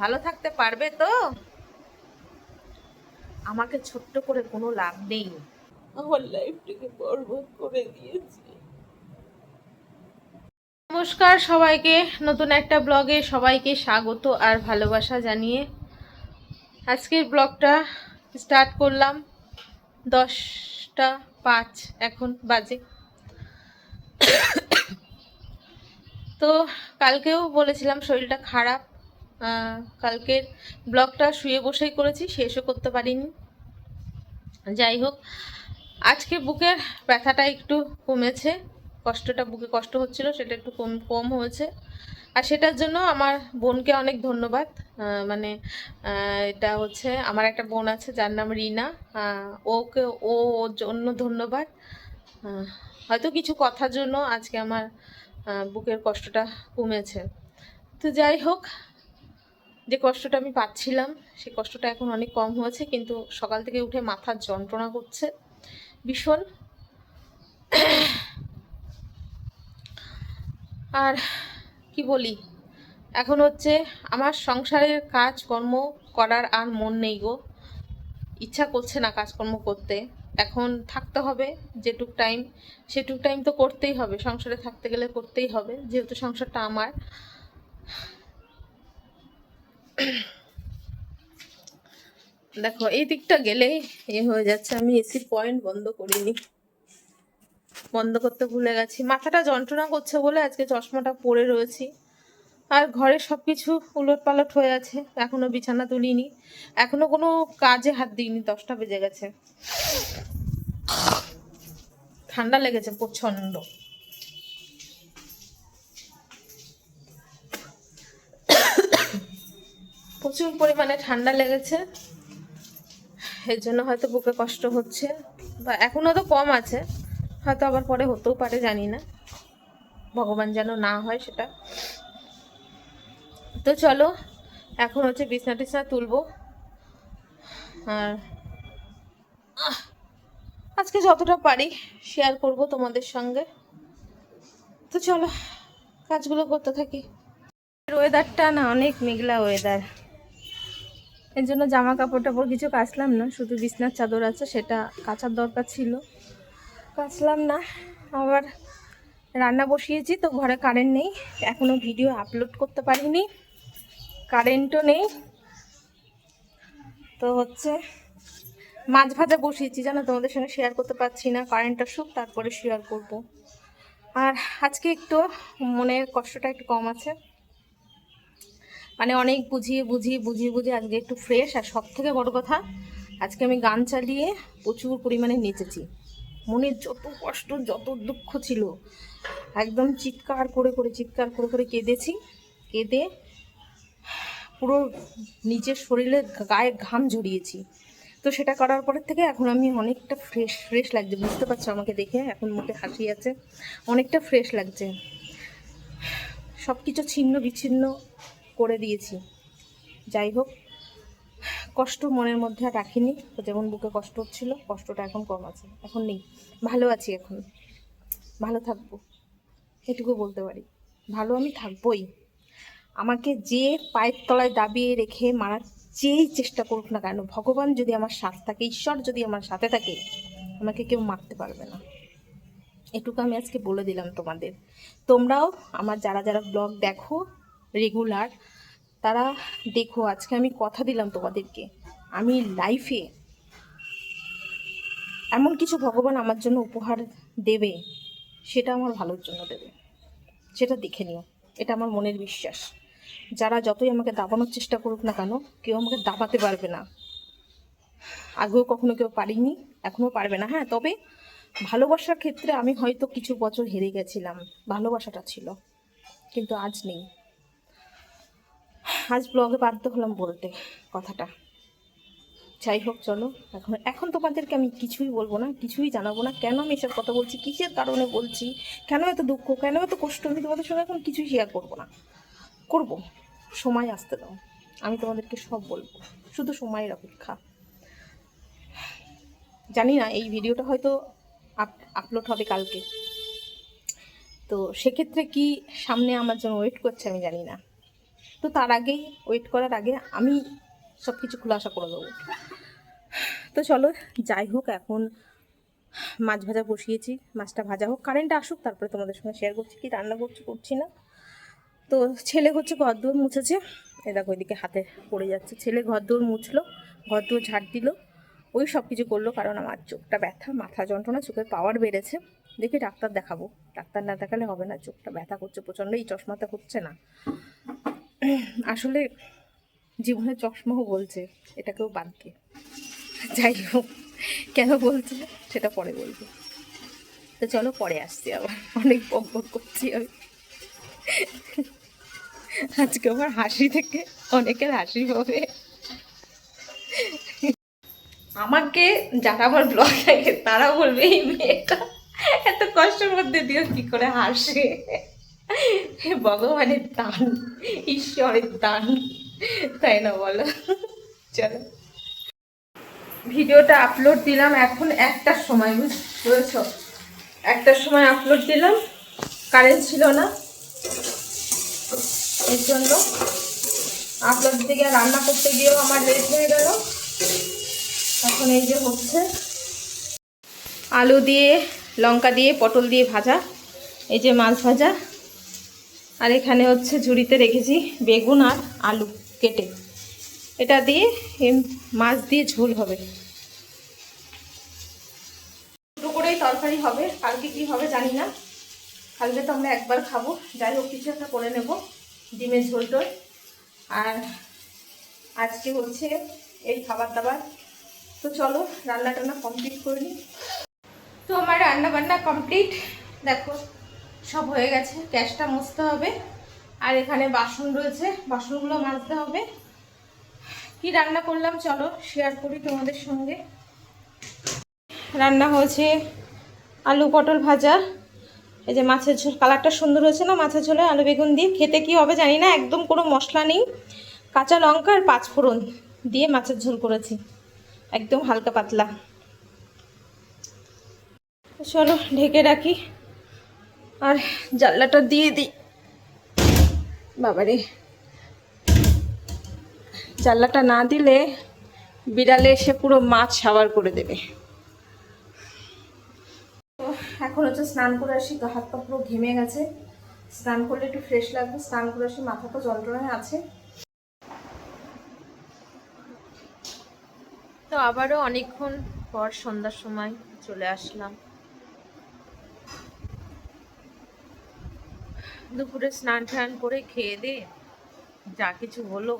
ভালো থাকতে পারবে তো? আমাকে ছোট্ট করে কোনো লাভ নেই। আমার লাইফটাকে বরবাদ করে দিয়েছে। নমস্কার সবাইকে নতুন একটা ব্লগে সবাইকে স্বাগত আর ভালোবাসা জানিয়ে। আজকের ব্লগটা স্টার্ট করলাম দশটা পাঁচ এখন বাজে। তো কালকেও বলেছিলাম শরীরটা খারাপ কালকের ব্লগটা শুয়ে বসেই করেছি, শেষও করতে পারিনি। যাই হোক, আজকে বুকের ব্যথাটা একটু কমেছে। কষ্টটা, বুকে কষ্ট হচ্ছিল, সেটা একটু কম কম হয়েছে। আর সেটার জন্য আমার বোনকে অনেক ধন্যবাদ। মানে এটা হচ্ছে আমার একটা বোন আছে, যার নাম রিনা। ওকে, ও ওর জন্য ধন্যবাদ। হয়তো কিছু কথার জন্য আজকে আমার বুকের কষ্টটা কমেছে। তো যাই হোক যে কষ্টটা আমি পাচ্ছিলাম সেই কষ্টটা এখন অনেক কম হয়েছে, কিন্তু সকাল থেকে উঠে মাথার যন্ত্রণা করছে। ভীষণ। আর কি বলি? এখন হচ্ছে আমার সংসারের কাজকর্ম করার আর মন নেই গো। ইচ্ছা করছে না কাজকর্ম করতে। এখন থাকতে হবে যেটুক টাইম সেটুক টাইম তো করতেই হবে। সংসারে থাকতে গেলে করতেই হবে, যেহেতু সংসারটা আমার। দেখো, এই দিকটা গেলেই এ হয়ে যাচ্ছে। আমি এসির পয়েন্ট বন্ধ করিনি। বন্ধ করতে ভুলে গেছি। মাথাটা যন্ত্রণা করছে বলে আজকে চশমাটা পরে রয়েছি। আর ঘরে সব কিছু উলট পালট হয়ে আছে। এখনও বিছানা তুলিনি। এখনও কোনো কাজে হাত দিইনি। দশটা বেজে গেছে। ঠান্ডা লেগেছে প্রচণ্ড প্রচুর পরিমাণে ঠান্ডা লেগেছে। এর জন্য হয়তো বুকে কষ্ট হচ্ছে বা এখনও তো কম আছে। হয়তো আবার পরে হতেও পারে, জানি না। ভগবান যেন না হয় সেটা। তো চলো, এখন হচ্ছে বিছনা টিছনা তুলবো। আর আজকে যতটা পারি শেয়ার করব তোমাদের সঙ্গে। তো চলো, কাজগুলো করতে থাকি। ওয়েদারটা না অনেক মেঘলা ওয়েদার এর জন্য জামা কাপড় টাপড় কিছু কাচলাম না, শুধু বিছনার চাদর আছে, সেটা কাচার দরকার ছিল। কাচলাম না, আবার রান্না বসিয়েছি, তো ঘরে কারেন্ট নেই এখনও ভিডিও আপলোড করতে পারিনি কারেন্টও নেই। তো হচ্ছে, মাছ ভাজা বসিয়েছি, জানো, তোমাদের সঙ্গে শেয়ার করতে পারছি না কারেন্ট আসুক, তারপরে শেয়ার করব। আর আজকে একটু মনের কষ্টটা একটু কম আছে। মানে অনেক বুঝিয়ে বুঝিয়ে বুঝিয়ে বুঝিয়ে আজকে একটু ফ্রেশ আর সব থেকে বড় কথা, আজকে আমি গান চালিয়ে প্রচুর পরিমাণে নেচেছি। মনের যত কষ্ট, যত দুঃখ ছিল, একদম চিৎকার করে করে, চিৎকার করে করে কেঁদেছি। কেঁদে পুরো নিজের শরীরে গায়ে ঘাম ঝরিয়েছি। তো সেটা করার পরের থেকে এখন আমি অনেকটা ফ্রেশ ফ্রেশ লাগছে, বুঝতে পারছ আমাকে দেখে? এখন মুখে হাসি আছে, অনেকটা ফ্রেশ লাগছে। সব কিছু ছিন্ন, বিচ্ছিন্ন করে দিয়েছি। যাই হোক, কষ্ট মনের মধ্যে আর রাখিনি। যেমন বুকে কষ্ট হচ্ছিল, কষ্টটা এখন কম আছে। এখন নেই। ভালো আছি এখন। ভালো থাকব। এটুকু বলতে পারি। ভালো আমি থাকবোই। আমাকে যে পায়ের তলায় দাবিয়ে রেখে মারার যেই চেষ্টা করুক না কেন, ভগবান যদি আমার সাথে থাকে, ঈশ্বর যদি আমার সাথে থাকে, আমাকে কেউ মারতে পারবে না। এটুকু আমি আজকে বলে দিলাম তোমাদের। তোমরাও আমার যারা যারা ব্লগ দেখো রেগুলার তারা, দেখো, আজকে আমি কথা দিলাম তোমাদেরকে। আমি লাইফে এমন কিছু ভগবান আমার জন্য উপহার দেবে, সেটা আমার ভালোর জন্য দেবে। সেটা দেখে নিও। এটা আমার মনের বিশ্বাস। যারা যতই আমাকে দাবানোর চেষ্টা করুক না কেন, কেউ আমাকে দাবাতে পারবে না। আগেও কখনো কেউ পারিনি এখনও পারবে না। হ্যাঁ তবে ভালোবাসার ক্ষেত্রে আমি হয়তো কিছু বছর হেরে গেছিলাম। ভালোবাসাটা ছিল। কিন্তু আজ নেই। আজ ব্লগে বাধ্য হলাম বলতে কথাটা। যাই হোক, চলো। এখন এখন তোমাদেরকে আমি কিছুই বলব না, কিছুই জানাব না। কেন আমি এসব কথা বলছি? কিসের কারণে বলছি? কেন এত দুঃখ? কেন এত কষ্ট? আমি তোমাদের সঙ্গে এখন কিছুই শেয়ার করব না। করব। সময় আসতে দাও। আমি তোমাদেরকে সব বলব। শুধু সময়ের অপেক্ষা। জানি না, এই ভিডিওটা হয়তো আপলোড হবে কালকে। তো সেক্ষেত্রে কি সামনে আমার জন্য ওয়েট করছে আমি জানি না। তো তার আগেই ওয়েট করার আগে আমি সব কিছু খুলাসা করে দেবো। তো চলো, যাই হোক, এখন মাছ ভাজা বসিয়েছি, মাছটা ভাজা হোক কারেন্ট আসুক, তারপরে তোমাদের সঙ্গে শেয়ার করছি কি, রান্না করছি করছি না। তো ছেলে হচ্ছে ঘর দুয়ার মুছেছে এ দেখো ওইদিকে হাতে পড়ে যাচ্ছে। ছেলে ঘর দুয়ার মুছলো, ঘর দুয়ার ঝাড় দিল, ওই সব কিছু করল কারণ আমার চোখটা ব্যথা, মাথা যন্ত্রণা, চোখের পাওয়ার বেড়েছে। দেখি ডাক্তার দেখাবো, ডাক্তার না দেখালে হবে না, চোখটা ব্যথা করছে প্রচণ্ড এই চশমাতে হচ্ছে না। আসলে জীবনে চশমাও বলছে, এটাকেও বাদ দিয়ে যাই হোক, কেন বলছে সেটা পরে বলব। তো চলো পরে আসছি আবার, অনেক বক বক করছি আমি। আজকে আমার হাসি থেকে অনেকের হাসি হবে। আমাকে যারা আমার ব্লগ দেখে, তারা বলবে, এই মেয়েটা এত কষ্টের মধ্যে দিয়েও কি করে হাসে? ভগবানের দান, ঈশ্বরের দান। তাই না বলো? চলো। ভিডিওটা আপলোড দিলাম এখন একটার সময় বুঝেছ একটার সময় আপলোড দিলাম কারেন্ট ছিল না। এর জন্য আপলোড দিতে গিয়ে রান্না করতে গিয়েও আমার লেট হয়ে গেল। এখন এই যে হচ্ছে। আলু দিয়ে, লঙ্কা দিয়ে, পটল দিয়ে ভাজা, এই যে মাছ ভাজা। আর এখানে হচ্ছে ঝুড়িতে রেখেছি বেগুন আর আলু কেটে। এটা দিয়ে মাছ দিয়ে ঝোল হবে। দুটো করেই তরকারি হবে। কালকে কি হবে জানি না। কালকে তো আমরা একবার খাব। যাই হোক, কিছু একটা করে নেব। ডিমের ঝোল টোল। আর আজকে হচ্ছে এই খাবার দাবার। তো চলো, রান্না টান্না কমপ্লিট করে নিই। তো আমার রান্না বান্না কমপ্লিট। দেখো সব হয়ে গেছে, গ্যাসটা মুছতে হবে। আর এখানে বাসন রয়েছে, বাসনগুলো মাজতে হবে। কি রান্না করলাম চলো শেয়ার করি তোমাদের সঙ্গে। রান্না হয়েছে আলু পটল ভাজা। এই যে মাছের ঝোল, কালারটা সুন্দর হয়েছে না মাছের ঝোলে আলু বেগুন দিয়ে? খেতে কি হবে জানি না, একদম কোনো মশলা নেই। কাঁচা লঙ্কা আর পাঁচফোড়ন দিয়ে মাছের ঝোল করেছি। একদম হালকা পাতলা। চলো, ঢেকে রাখি। আর জানলাটা দিয়ে দিই। বাবারে। জানলাটা না দিলে বিড়ালে এসে পুরো মাছ সাবার করে দেবে। এখন হচ্ছে স্নান করে আসি, গা হাত পা পুরো ঘেমে গেছে। স্নান করলে একটু ফ্রেশ লাগবে, স্নান করে আসি, মাথা তো যন্ত্রণায় আছে। তো আবারও অনেকক্ষণ পর সন্ধ্যার সময় চলে আসলাম। দুপুরে স্নান টান করে খেয়ে দে যা কিছু হলো।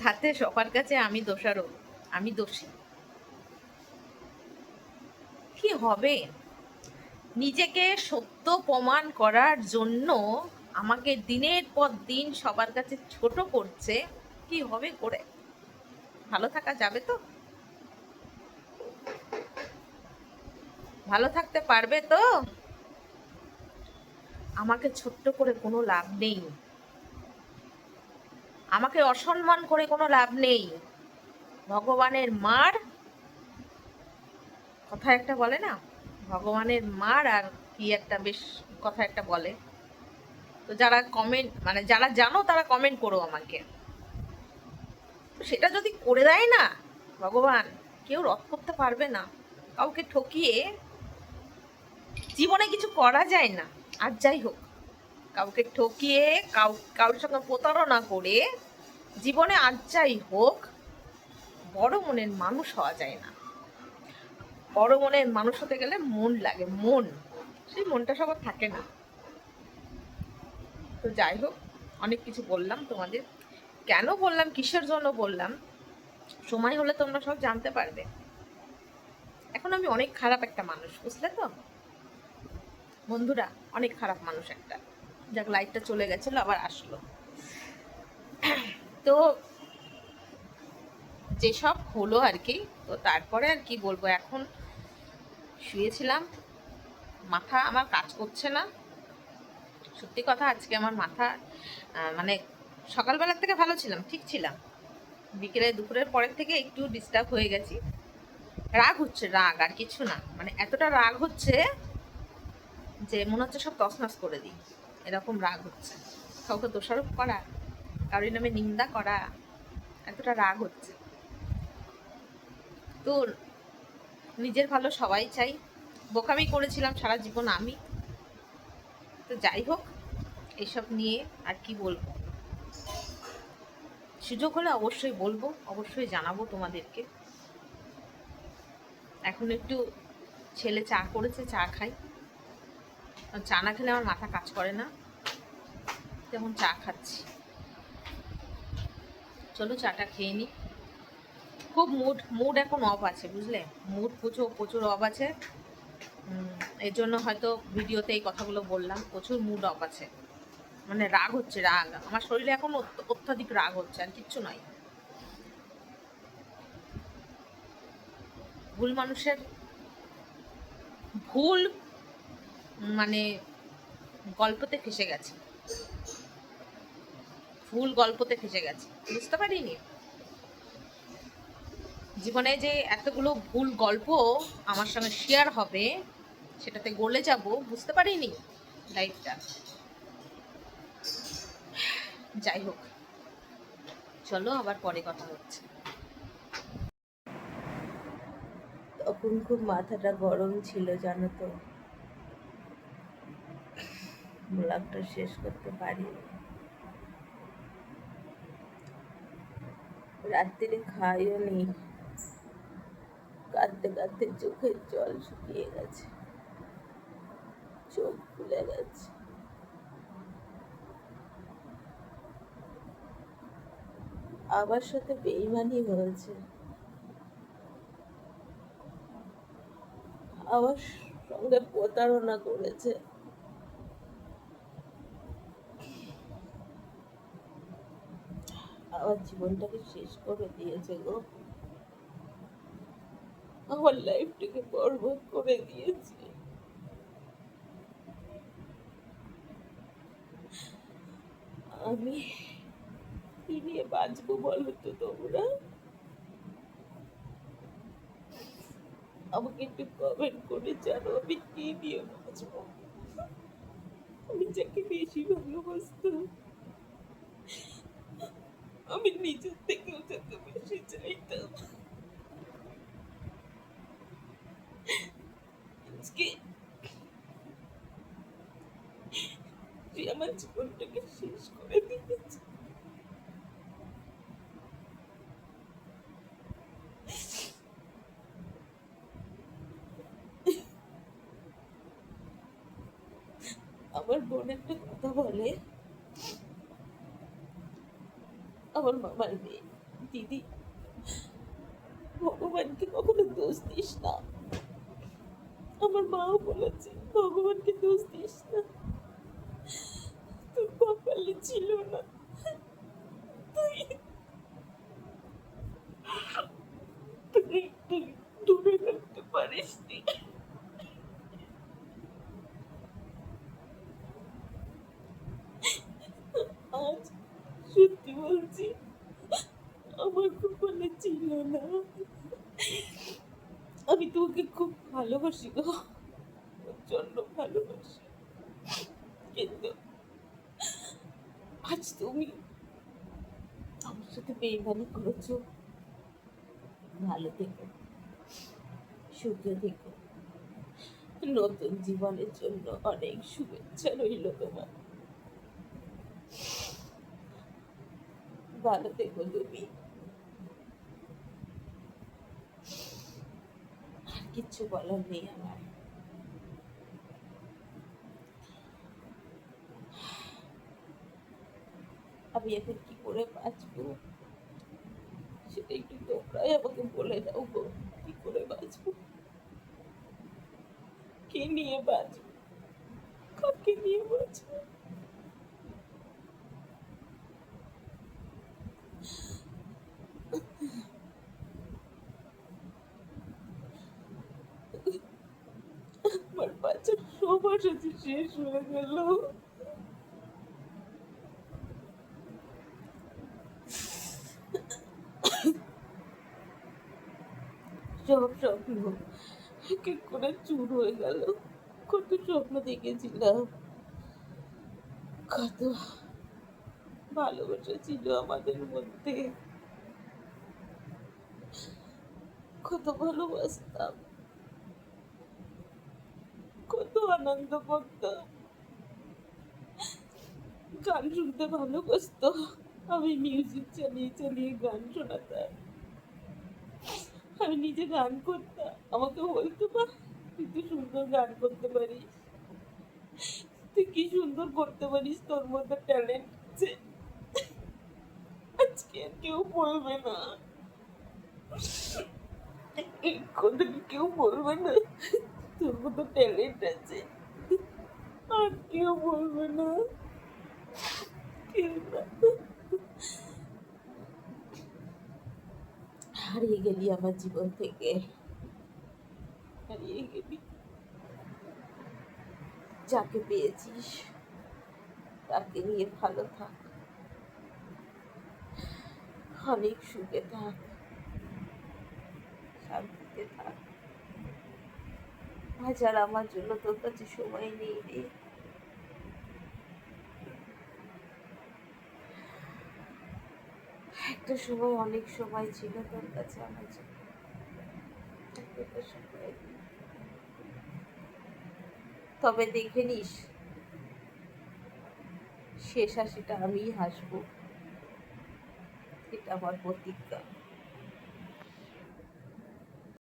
তাতে সবার কাছে আমি দোষারও আমি দোষী। কি হবে? নিজেকে সত্য প্রমাণ করার জন্য আমাকে দিনের পর দিন সবার কাছে ছোট করছে, কি হবে করে? ভালো থাকা যাবে তো? ভালো থাকতে পারবে তো? আমাকে ছোট্ট করে কোনো লাভ নেই। আমাকে অসম্মান করে কোনো লাভ নেই। ভগবানের মার কথা একটা বলে না? ভগবানের মার আর কি একটা বেশ কথা একটা বলে। তো যারা কমেন্ট মানে যারা জানো তারা কমেন্ট করো আমাকে। সেটা যদি করে দেয় না, ভগবান, কেউ রদ করতে পারবে না। কাউকে ঠকিয়ে জীবনে কিছু করা যায় না। আর যাই হোক, কাউকে ঠকিয়ে, কাউ, কারোর সঙ্গে প্রতারণা করে জীবনে আর যাই হোক, বড় মনের মানুষ হওয়া যায় না। বড় মনের মানুষ হতে গেলে মন লাগে, মন। সেই মনটা সবার থাকে না। তো যাই হোক, অনেক কিছু বললাম তোমাদের। কেন বললাম, কিসের জন্য বললাম? সময় হলে তোমরা সব জানতে পারবে। এখন আমি অনেক খারাপ একটা মানুষ, বুঝলে তো? বন্ধুরা, অনেক খারাপ মানুষ একটা। যাক লাইটটা চলে গেছিল, আবার আসলো। তো যেসব হলো আর কি, তো তারপরে আর কি বলব, এখন শুয়েছিলাম। মাথা আমার কাজ করছে না। সত্যি কথা, আজকে আমার মাথা মানে সকালবেলার থেকে ভালো ছিলাম, ঠিক ছিলাম। বিকেলে দুপুরের পরের থেকে একটু ডিস্টার্ব হয়ে গেছি। রাগ হচ্ছে, রাগ, আর কিছু না। মানে এতটা রাগ হচ্ছে যে মনে হচ্ছে সব তছনছ করে দিই। এরকম রাগ হচ্ছে। কাউকে দোষারোপ করা কারোর নামে নিন্দা করা, এতটা রাগ হচ্ছে। তো নিজের ভালো সবাই চাই। বোকামি করেছিলাম সারা জীবন আমি। তো যাই হোক এইসব নিয়ে আর কি বলব? সুযোগ হলে অবশ্যই বলব, অবশ্যই জানাব তোমাদেরকে। এখন একটু ছেলে চা করেছে, চা খাই। চা না খেলে আমার মাথা কাজ করে না। তেমন চা খাচ্ছি। চলো চাটা খেয়ে নিই খুব মুড মুড এখন অফ আছে, বুঝলে? মুড প্রচুর প্রচুর অফ আছে। এর জন্য হয়তো ভিডিওতে এই কথাগুলো বললাম, প্রচুর মুড অফ আছে। মানে রাগ হচ্ছে, রাগ। আমার শরীরে এখন অত্যাধিক রাগ হচ্ছে, আর কিচ্ছু নয়। ভুল মানুষের ভুল মানে গল্পতে ফেসে গেছে। ভুল গল্পতে ফেসে গেছে। বুঝতে পারিনি? জীবনে যে এতগুলো ভুল গল্প আমার সঙ্গে শেয়ার হবে, সেটাতে গলে যাব, বুঝতে পারিনি লাইফটা যাই হোক, চলো আবার পরে কথা হচ্ছে। তখন খুব মাথাটা গরম ছিল, জানো তো। ব্লগটা শেষ করতে পারি রাত্রিরে খাইও নি। কাঁদতে কাঁদতে চোখের জল শুকিয়ে গেছে। চোখ ফুলে গেছে। আমার সাথে বেইমানি হয়েছে। আমার সঙ্গে প্রতারণা করেছে। আমার জীবনটাকে শেষ করে দিয়েছে গো। আমার লাইফটাকে বরবাদ করে দিয়েছে। আমি কি নিয়ে বাঁচবো বলো তো তোমরা? আমাকে একটু কমেন্ট করে জানো আমি কি দিয়ে বাঁচবো? আমি যাকে বেশি ভালোবাসতাম। আমি নিজের থেকেও যাকে বেশি চাইতাম আজকে সে আমার জীবনটাকে শেষ করে দিয়েছে আমার বোন একটা কথা বলে আমার মামার মেয়ে। দিদি, ভগবানকে কখনো দোষ দিস না। আমার মাও বলেছে, ভগবানকে দোষ দিস না। তোর কপালে ছিল না। তুই তুই তুই দূরে রাখতে পারিস নি আজ সত্যি বলছি, আমার কপালে ছিল না। আমি তোমাকে খুব ভালোবাসি গো প্রচণ্ড ভালোবাসি। কিন্তু আজ তুমি আমার সাথে বেইমানি করেছ। ভালো থেকো, সুখে থেকো। নতুন জীবনের জন্য অনেক শুভেচ্ছা রইল তোমার। ভালো থেকো তুমি আর কিচ্ছু বলার নেই আমার আমি এখন কি করে বাঁচবো সেটা একটু তোমরাই আমাকে বলে দাও গো কি করে বাঁচবো কে নিয়ে বাঁচবো? কাকে নিয়ে বাঁচবো আমার সবার সাথে শেষ হয়ে সব স্বপ্ন এক করে চুর হয়ে গেল। কত স্বপ্ন দেখেছিলাম। কত ভালোবাসা ছিল আমাদের মধ্যে। কত ভালোবাসতাম কত আনন্দ করতাম গান শুনতে ভালোবাসতো। আমি মিউজিক চালিয়ে চালিয়ে গান শোনাতাম। আমি নিজে গান করতাম। আমাকে বলতো, মা, তুই তো সুন্দর গান করতে পারিস। তুই কি সুন্দর করতে পারিস? তোর মধ্যে ট্যালেন্ট আছে। আজকে কেউ বলবে না। এই কেউ বলবে না। তোর মতো ট্যালেন্ট আছে। আর কেউ বলবে না হারিয়ে গেলি আমার জীবন থেকে। হারিয়ে গেলি। যাকে পেয়েছিস, তাকে নিয়ে ভালো থাক। অনেক সুখে থাক। শান্তিতে থাক। আজ আর আমার জন্য তোর কাছে সময় নেই রে। একটা সময়, অনেক সময় ছিল তোর কাছে আমার জন্য। তবে দেখে নিস, শেষ হাসিটা আমিই হাসবো। এটা আমার প্রতিজ্ঞা।